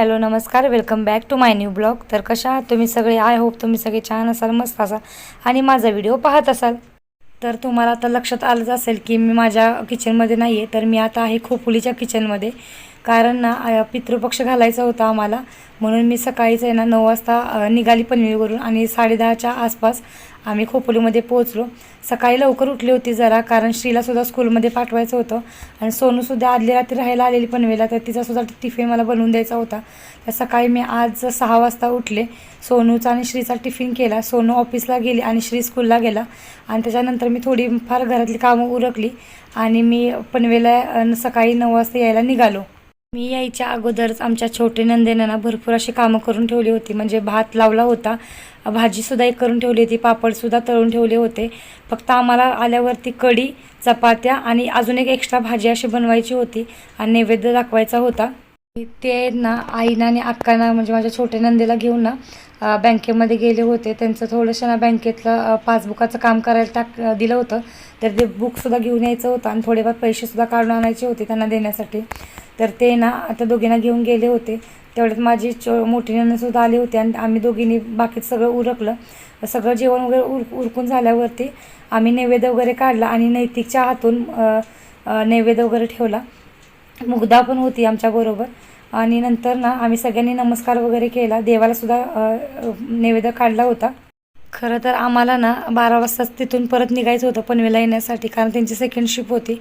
Hello नमस्कार. Welcome back to my new blog तर कशा आहात तुम्ही सगळे? आय होप तुम्ही सगळे छान असाल मस्त असाल आणि माझा व्हिडिओ पाहत असाल. तर तुम्हाला आता लक्षात आलंच असेल की मी माझ्या किचनमध्ये नाही आहे तर मी आता आहे खोपुलीच्या किचनमध्ये कारण ना पितृपक्ष घालायचा होता आम्हाला. म्हणून मी सकाळीच आहे ना नऊ वाजता निघाली पनवेलवरून आणि साडेदहाच्या आसपास आम्ही खोपोलीमध्ये पोहोचलो. सकाळी लवकर उठली होती जरा कारण श्रीलासुद्धा स्कूलमध्ये पाठवायचं होतं. आणि सोनूसुद्धा आदली रात्री राहायला आलेली पनवेला तर तिचासुद्धा टिफिन मला बनवून द्यायचा होता. तर सकाळी मी आज सहा वाजता उठले. सोनूचा आणि श्रीचा टिफिन केला. सोनू ऑफिसला गेली आणि श्री स्कूलला गेला. आणि त्याच्यानंतर मी थोडी फार घरातली कामं उरकली आणि मी पनवेला सकाळी नऊ वाजता यायला निघालो. मी यायच्या अगोदरच आमच्या छोटे नंदेनं ना भरपूर अशी कामं करून ठेवली होती. म्हणजे भात लावला होता भाजीसुद्धा एक करून ठेवली होती पापडसुद्धा तळून ठेवले होते. फक्त आम्हाला आल्यावरती कढी चपात्या आणि अजून एक एक्स्ट्रा भाजी अशी बनवायची होती आणि नैवेद्य दाखवायचा होता. ते ना आईना आणि अक्कांना म्हणजे माझ्या छोट्या नंदेला घेऊन ना बँकेमध्ये गेले होते. त्यांचं थोडंसं ना बँकेतलं पासबुकाचं काम करायला टाक दिलं होतं. तर ते बुकसुद्धा घेऊन यायचं होतं आणि थोडेफार पैसेसुद्धा काढून आणायचे होते त्यांना देण्यासाठी. तर ते ना आता दोघींना घेऊन गेले होते. तेवढ्यात माझी चो मोठीनंसुद्धा आली होती आणि आम्ही दोघींनी बाकीचं सगळं उरकलं. सगळं जेवण वगैरे उर उरकून झाल्यावरती आम्ही नैवेद्य वगैरे काढला आणि नैतिकच्या हातून नैवेद्य वगैरे ठेवला. मुग्धा पण होती आमच्याबरोबर आणि नंतर ना आम्ही सगळ्यांनी नमस्कार वगैरे केला. देवालासुद्धा नैवेद्य काढला होता. खरं तर आम्हाला ना बारा वाजताच तिथून परत निघायचं होतं पनवेला येण्यासाठी. कारण त्यांची सेकंड शिप होती.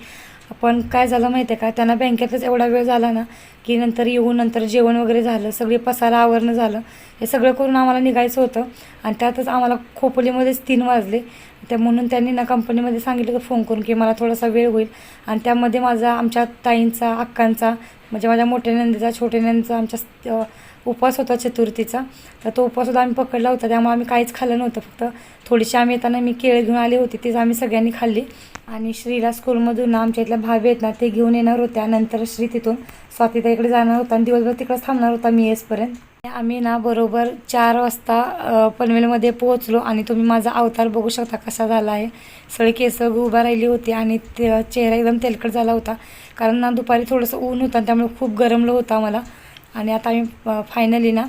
पण काय झालं माहिती आहे का? त्यांना बँकेतच एवढा वेळ झाला ना की नंतर येऊन नंतर जेवण वगैरे झालं सगळे पसारा आवरणं झालं. हे सगळं करून आम्हाला निघायचं होतं. आणि त्यातच आम्हाला खोपोलीमध्येच तीन वाजले. त्या म्हणून त्यांनी ना कंपनीमध्ये सांगितलं की फोन करून की मला थोडासा वेळ होईल. आणि त्यामध्ये माझा आमच्या ताईंचा अक्कांचा म्हणजे माझ्या मोठ्या नंदीचा छोट्या नंदीचा आमच्या उपवास होता चतुर्थीचा तर तो उपवाससुद्धा आम्ही पकडला होता. त्यामुळे आम्ही काहीच खाल्लं नव्हतं फक्त थोडीशी आम्ही येताना मी केळं घेऊन आली होती तीच आम्ही सगळ्यांनी खाल्ली. आणि श्रीला स्कूलमधून आमच्या इथल्या भावी आहेत ना ते घेऊन येणार होत्या. नंतर श्री तिथून स्वातीताईकडे जाणार होता आणि दिवसभर तिकडंच थांबणार होता मी येसपर्यंत. आम्ही ना बरोबर चार वाजता पनवेलमध्ये पोहोचलो आणि तुम्ही माझा अवतार बघू शकता कसा झाला आहे. सगळे केस उभा राहिली होती आणि ते चेहरा एकदम तेलकट झाला होता. कारण ना दुपारी थोडंसं ऊन होतं त्यामुळे खूप गरमलं होतं आम्हाला. आणि आता आम्ही फायनली ना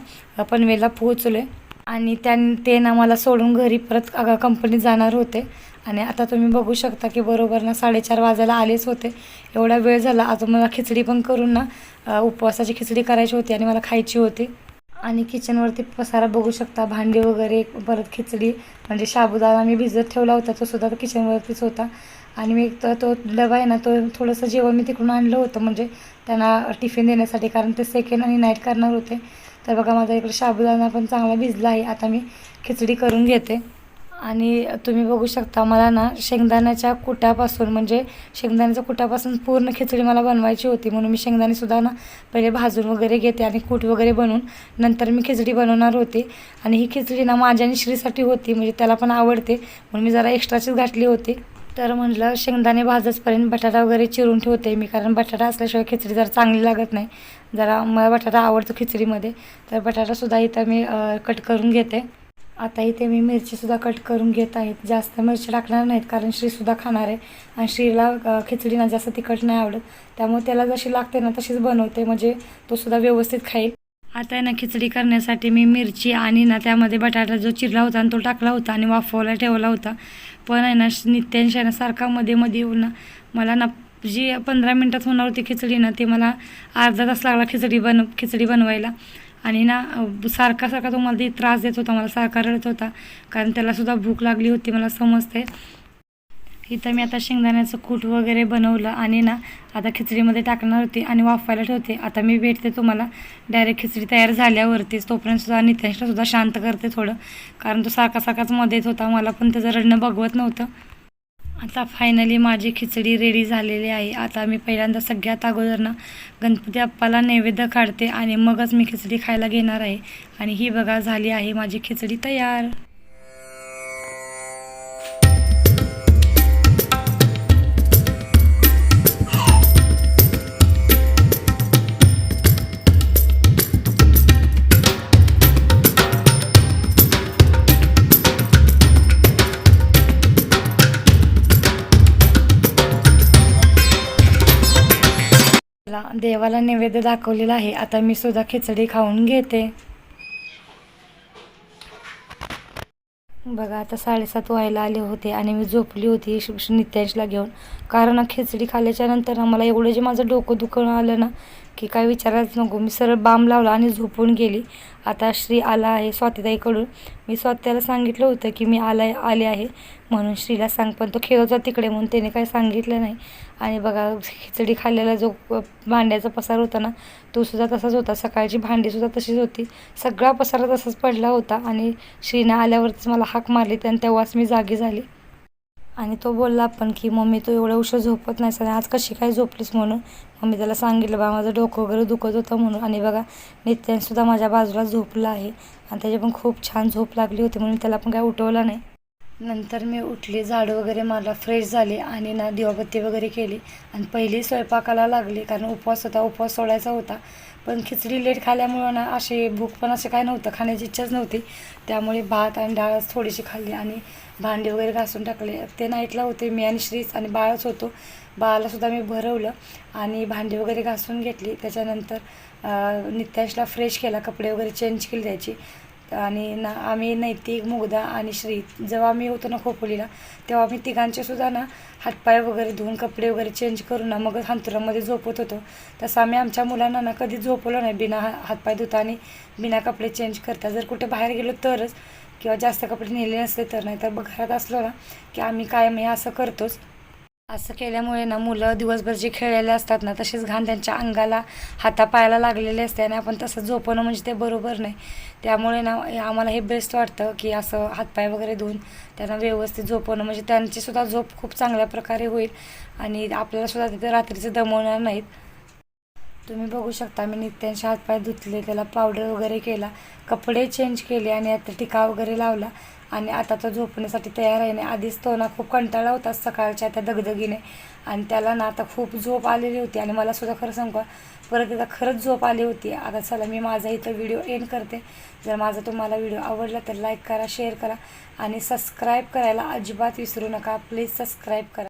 पनवेलला पोहोचलो आहे आणि त्यां ते ना मला सोडून घरी परत कंपनीत जाणार होते. आणि आता तुम्ही बघू शकता की बरोबर ना साडेचार वाजायला आलेच होते. एवढा वेळ झाला अजून मला खिचडी पण करून ना उपवासाची खिचडी करायची होती आणि मला खायची होती. आणि किचनवरती पसारा बघू शकता भांडी वगैरे परत खिचडी म्हणजे साबुदाणा मी भिजत ठेवला होता तो सुद्धा किचनवरतीच होता. आणि मी तर तो डबा आहे ना तो थोडंसं जेवण मी तिकडून आणलं होतं म्हणजे त्यांना टिफिन देण्यासाठी कारण ते सेकंड आणि नाईट करणार होते. तर बघा माझा इकडे साबुदाणा पण चांगला भिजला आहे. आता मी खिचडी करून घेते. आणि तुम्ही बघू शकता मला ना शेंगदाण्याच्या कुट्यापासून म्हणजे शेंगदाण्याच्या कुट्यापासून पूर्ण खिचडी मला बनवायची होती. म्हणून मी शेंगदाणेसुद्धा ना पहिले भाजून वगैरे घेते आणि कूट वगैरे बनवून नंतर मी खिचडी बनवणार होते. आणि ही खिचडी ना माझ्या आणि श्रीसाठी होती म्हणजे त्याला पण आवडते. म्हणून मी जरा एक्स्ट्राचीच घातली होती. तर म्हटलं शेंगदाणे भाजसपर्यंत बटाटा वगैरे चिरून ठेवते मी कारण बटाटा असल्याशिवाय खिचडी जरा चांगली लागत नाही. जरा मला बटाटा आवडतो खिचडीमध्ये. तर बटाटासुद्धा इथं मी कट करून घेते. आता इथे मी मिरचीसुद्धा कट करून घेत आहेत. जास्त मिरची टाकणार नाहीत कारण श्रीसुद्धा खाणार आहे. आणि श्रीला खिचडीना खिचडी ना जास्त तिखट नाही आवडत. त्यामुळे त्याला जशी लागते ना तशीच बनवते. म्हणजे तो सुद्धा व्यवस्थित खाईल. आता आहे ना खिचडी करण्यासाठी मी मिरची आणि ना त्यामध्ये बटाटा जो चिरला होता आणि तो टाकला होता आणि वाफवायला ठेवला होता. पण आहे ना नित्यांश आहे ना सारखा मध्ये मध्ये येऊन ना मला ना जी पंधरा मिनटात होणार होती खिचडी ना ते मला अर्धा तास लागला खिचडी बन खिचडी बनवायला. आणि ना सारखा सारखा तो मला त्रास देत होता मला सारखा रडत होता. कारण त्यालासुद्धा भूक लागली होती मला समजते इथं मी आता शेंगदाण्याचं कूट वगैरे बनवलं आणि ना आता खिचडीमध्ये टाकणार होती आणि वाफवायला ठेवते. आता मी भेटते तुम्हाला. डायरेक्ट खिचडी तयार झाल्यावरतीच तोपर्यंत सुद्धा नित्यांशला सुद्धा शांत करते थोडं. कारण तो सारखा सारखाच मध्ये येत होता मला पण त्याचं रडणं बघवत नव्हतं. आता फायनली माझी खिचडी रेडी झालेली आहे. आता मी पहिल्यांदा सगळ्यात अगोदर ना गणपती आप्पाला नैवेद्य काढते आणि मगच मी खिचडी खायला घेणार आहे. आणि ही बघा झाली आहे माझी खिचडी तयार. आता देवाला नैवेद्य दाखवलेला आहे. आता मी सुद्धा खिचडी खाऊन घेते. बघा आता साडेसात व्हायला आले होते आणि मी झोपली होती नित्यांशला घेऊन. कारण खिचडी खाल्याच्यानंतर मला एवढं जे माझं डोकं दुखणं आलं ना की काय विचारायच नको. मी सरळ बाम लावला आणि झोपून गेली. आता श्री आला आहे स्वातीताईकडून. मी स्वात्याला सांगितलं होतं की मी आला आले आहे म्हणून श्रीला सांग पण तो खेळत होता तिकडे म्हणून त्याने काही सांगितलं नाही. आणि बघा खिचडी खाल्लेला जो भांड्याचा पसार होता ना तो सुद्धा तसाच होता. सकाळची भांडीसुद्धा तशीच होती. सगळा पसारा तसाच पडला होता आणि श्रीने आल्यावरतीच मला हाक मारली आणि तेव्हाच मी जागी झाली. आणि तो बोलला पण की मम्मी तू एवढ्या उशीर झोपत नाही आणि आज कशी काय झोपलीस म्हणून? मग मी त्याला सांगितलं बा माझं डोकं वगैरे दुखत होतं म्हणून आणि बघा नित्यानसुद्धा माझ्या बाजूला झोपला आहे आणि त्याची पण खूप छान झोप लागली होती म्हणून त्याला पण काय उठवलं नाही. नंतर मी उठले झाडं वगैरे मारला फ्रेश झाले आणि ना दिवाबत्ती वगैरे केली आणि पहिली स्वयंपाकाला लागली कारण उपवास होता उपवास सोडायचा होता. पण खिचडी लेट खाल्यामुळं ना अशी भूक पण असे काय नव्हतं खाण्याची इच्छाच नव्हती. त्यामुळे भात आणि डाळच थोडीशी खाल्ली आणि भांडी वगैरे घासून टाकले. ते नाईटला होते मी आणि श्रीच आणि बाळच होतो. बाळालासुद्धा मी भरवलं आणि भांडी वगैरे घासून घेतली. त्याच्यानंतर नित्याशला फ्रेश केला कपडे वगैरे चेंज केली त्याची. आणि ना आम्ही नैतिक मुगदा आणि श्री जेव्हा आम्ही होतो ना खोपोलीला तेव्हा आम्ही तिघांचे सुद्धा ना हातपाय वगैरे धुवून कपडे वगैरे चेंज करून ना मग हांतुरामध्ये झोपत होतो. तसं आम्ही आमच्या मुलांना ना कधी झोपवलं नाही बिना हातपाय धुता आणि बिना कपडे चेंज करता. जर कुठे बाहेर गेलो तरच किंवा जास्त कपडे नेले नसले तर नाही तर घरात असलो ना की आम्ही कायम हे असं करतोच. असं केल्यामुळे ना मुलं दिवसभर जे खेळलेले असतात ना तसेच घाण त्यांच्या अंगाला हातापायाला लागलेले असते आणि आपण तसं झोपणं म्हणजे ते बरोबर नाही. त्यामुळे ना आम्हाला हे बेस्ट वाटतं की असं हातपाय वगैरे धुवून त्यांना व्यवस्थित झोपवणं. म्हणजे त्यांचीसुद्धा झोप खूप चांगल्या प्रकारे होईल आणि आपल्यालासुद्धा तिथे रात्रीचं दमवणार नाहीत. तुम्ही बघू शकता मी नित्यांचे हातपाय धुतले त्याला पावडर वगैरे केला कपडे चेंज केले आणि आता टिका वगैरे लावला. आणि आता तो झोपण्यासाठी तयार आहे नाही आधीच तो ना खूप कंटाळा होता सकाळच्या त्या दगदगीने. आणि त्याला ना आता खूप झोप आलेली होती आणि मला सुद्धा खरं सांगू का परत एकदा खरंच झोप आली होती. आता चला मी माझा इथं व्हिडिओ एंड करते. जर माझा तुम्हाला व्हिडिओ आवडला तर लाईक करा शेअर करा आणि सबस्क्राईब करायला अजिबात विसरू नका. प्लीज सबस्क्राईब करा.